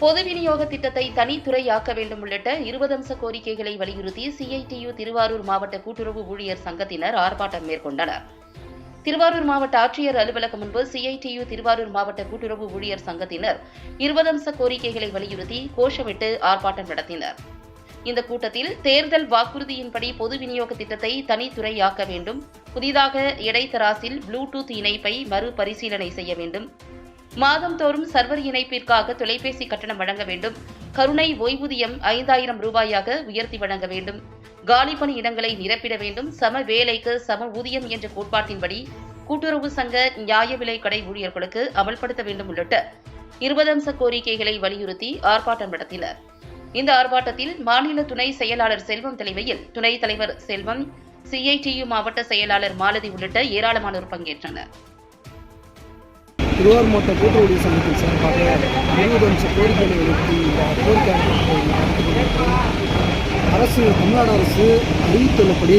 பொது விநியோக திட்டத்தை தனித்துறையாக்க வேண்டும் உள்ளிட்ட இருபது அம்ச கோரிக்கைகளை வலியுறுத்தி சிஐடியு திருவாரூர் மாவட்ட கூட்டுறவு ஊழியர் சங்கத்தினர் ஆர்ப்பாட்டம் மேற்கொண்டனர். திருவாரூர் மாவட்ட ஆட்சியர் அலுவலகம் முன்பு சிஐடியு திருவாரூர் மாவட்ட கூட்டுறவு ஊழியர் சங்கத்தினர் இருபது அம்ச கோரிக்கைகளை வலியுறுத்தி கோஷமிட்டு ஆர்ப்பாட்டம் நடத்தினர். இந்த கூட்டத்தில் தேர்தல் வாக்குறுதியின்படி பொது விநியோக திட்டத்தை தனித்துறையாக்க வேண்டும் புதிதாக இடைத்தராசில் ப்ளூடூத் இணைப்பை மறுபரிசீலனை செய்ய வேண்டும் மாதந்தோறும் சர்வர் இணைப்பிற்காக தொலைபேசி கட்டணம் வழங்க வேண்டும். கருணை ஓய்வூதியம் ஐந்தாயிரம் ரூபாயாக உயர்த்தி வழங்க வேண்டும். காலிப்பணி இடங்களை நிரப்பிட வேண்டும். சம வேலைக்கு சம ஊதியம் என்ற கோட்பாட்டின்படி கூட்டுறவு சங்க நியாய விலை கடை ஊழியர்களுக்கு அமல்படுத்த வேண்டும் உள்ளிட்ட இருபது அம்ச கோரிக்கைகளை வலியுறுத்தி ஆர்ப்பாட்டம் நடத்தினர். இந்த ஆர்ப்பாட்டத்தில் மாநில துணை செயலாளர் செல்வம் தலைமையில் துணைத் தலைவர் செல்வம் சிஐடியு மாவட்ட செயலாளர் மாலதி உள்ளிட்ட ஏராளமானோர் பங்கேற்றனர். திருவாரூர் மாவட்ட கூட்டுறவு சங்கத்தில் சார்பாக இருபது அம்ச கோரிக்கைகளை எழுப்பி இந்த கோரிக்கை அரசு தமிழ்நாடு அரசு அறிவித்துள்ளபடி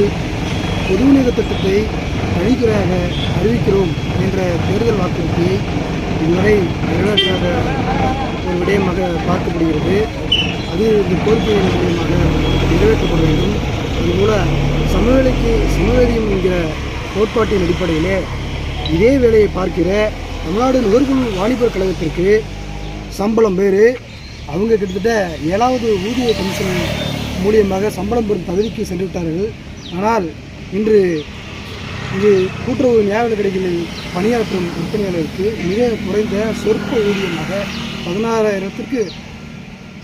பொது திட்டத்தை தனித்துறையாக அறிவிக்கிறோம் என்ற தேர்தல் வாக்குறுதியை இதுவரை நிறைவேற்றாத ஒரு விடயமாக பார்க்கப்படுகிறது. அது இந்த கோரிக்கையின் மூலியமாக நிறைவேற்றப்பட வேண்டும். அதுபோல சமவெளிக்கு சமவெளியும் என்கிற கோட்பாட்டின் அடிப்படையிலே இதே வேலையை பார்க்கிற தமிழ்நாடு நுகர்பொருள் வாணிபர் கழகத்திற்கு சம்பளம் பேர் அவங்க கிட்டத்தட்ட ஏழாவது ஊதிய கமிஷன் மூலியமாக சம்பளம் பெறும் தகுதிக்கு சென்று விட்டார்கள். ஆனால் இன்று இது கூட்டுறவு நியாய கடைகளில் பணியாற்றும் விற்பனையாளருக்கு மிக குறைந்த சொற்ப ஊதியமாக பதினாறாயிரத்திற்கு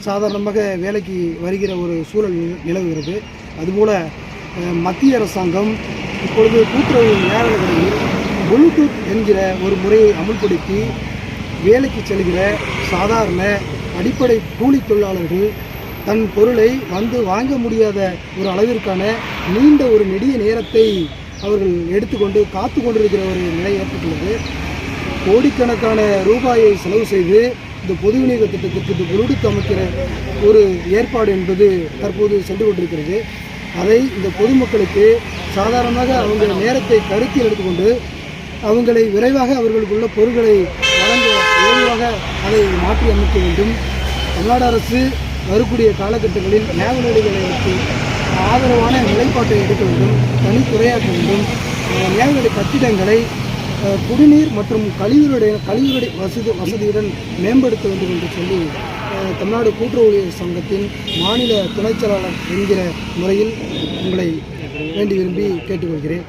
சாதாரணமாக வேலைக்கு வருகிற ஒரு சூழல் நிலவுகிறது. அதுபோல் மத்திய அரசாங்கம் இப்பொழுது கூட்டுறவு நியாய கடையில் ப்ளூடூத் என்கிற ஒரு முறையை அமுல்படுத்தி வேலைக்கு செல்கிற சாதாரண அடிப்படை கூலி தொழிலாளர்கள் தன் பொருளை வந்து வாங்க முடியாத ஒரு அளவிற்கான நீண்ட ஒரு நெடிய நேரத்தை அவர்கள் எடுத்துக்கொண்டு காத்து கொண்டிருக்கிற ஒரு நிலை ஏற்பட்டுள்ளது. கோடிக்கணக்கான ரூபாயை செலவு செய்து இந்த பொது விநியோக திட்டத்திற்கு இந்த ப்ளூடூத் அமைக்கிற ஒரு ஏற்பாடு என்பது தற்போது சென்று கொண்டிருக்கிறது. அதை இந்த பொதுமக்களுக்கு சாதாரணமாக அவங்க நேரத்தை கருத்தில் எடுத்துக்கொண்டு அவங்களை விரைவாக அவர்களுக்குள்ள பொருட்களை வழங்க விரைவாக அதை மாற்றி அமைக்க வேண்டும். தமிழ்நாடு அரசு வரக்கூடிய காலகட்டங்களில் நியாய வைத்து ஆதரவான நிலைப்பாட்டை எடுக்க வேண்டும் தனித்துறையாக்க வேண்டும். அஹ் கட்டிடங்களை குடிநீர் மற்றும் கழிவுடைய கழிவுகளை வசதி வசதியுடன் மேம்படுத்த வேண்டும் என்று சொல்லி தமிழ்நாடு கூட்டுறவு ஊழியர் சங்கத்தின் மாநில துணைச்செயலாளர் என்கிற முறையில் உங்களை வேண்டி விரும்பி கேட்டுக்கொள்கிறேன்.